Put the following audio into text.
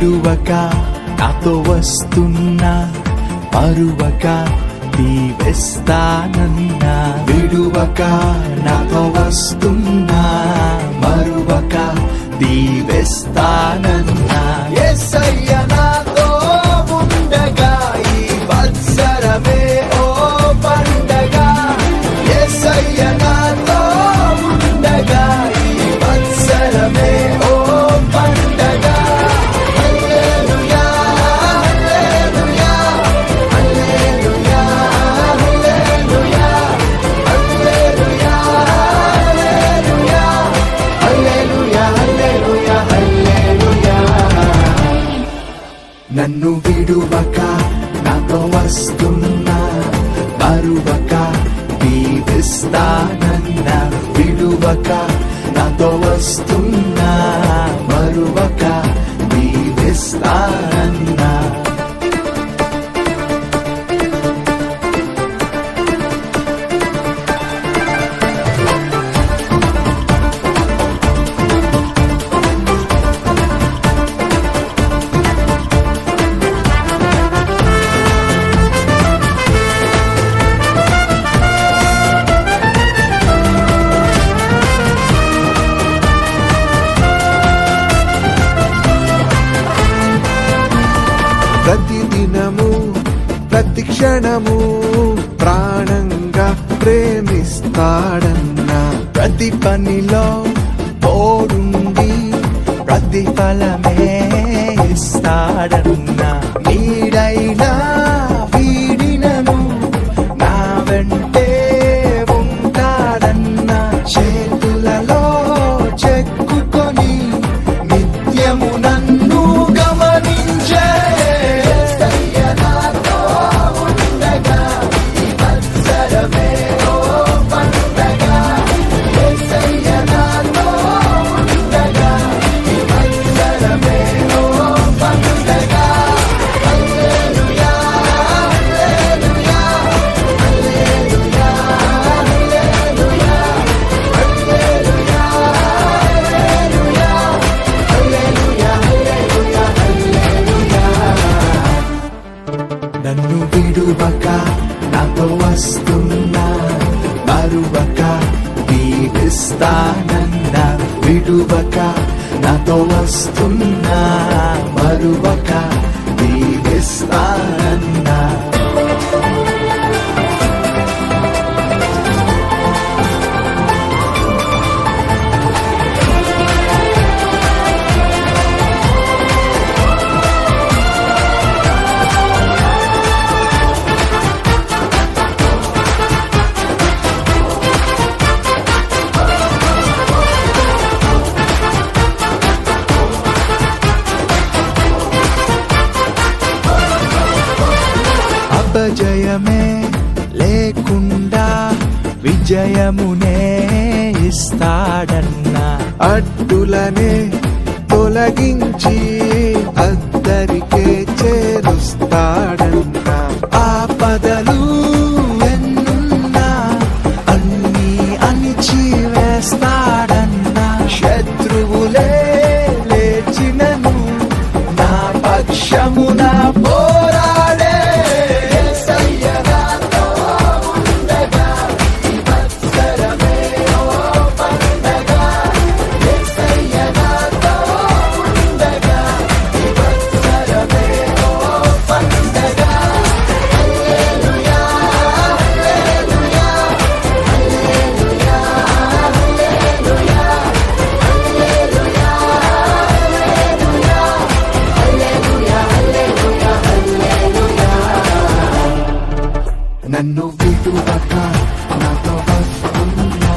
విడువక నాతో వస్తున్నా మరువక దీవెస్తానన్నా విడువక నాతో వస్తున్నా మరువక దీవెస్తానన్నా నన్ను విడువక నాతో వస్తున్నా బరువక దీవిస్తానన్న విడువక నాతో వస్తున్నా బరువక దీవిస్తానన్నా దినము ప్రతి క్షణము ప్రాణంగా ప్రేమిస్తాడన్న ప్రతి పనిలో తోడుండి ప్రతిఫలమే ఇస్తాడన్న నీడైనా వస్తున్నా మరువక దీవిస్తానన్న విడువక నాతో వస్తున్నా మరువక దీవిస్తానన్నా అపజయమే లేకుండా విజయమునే ఇస్తాడన్నా. అడ్డులనే తొలగిం to attack, not.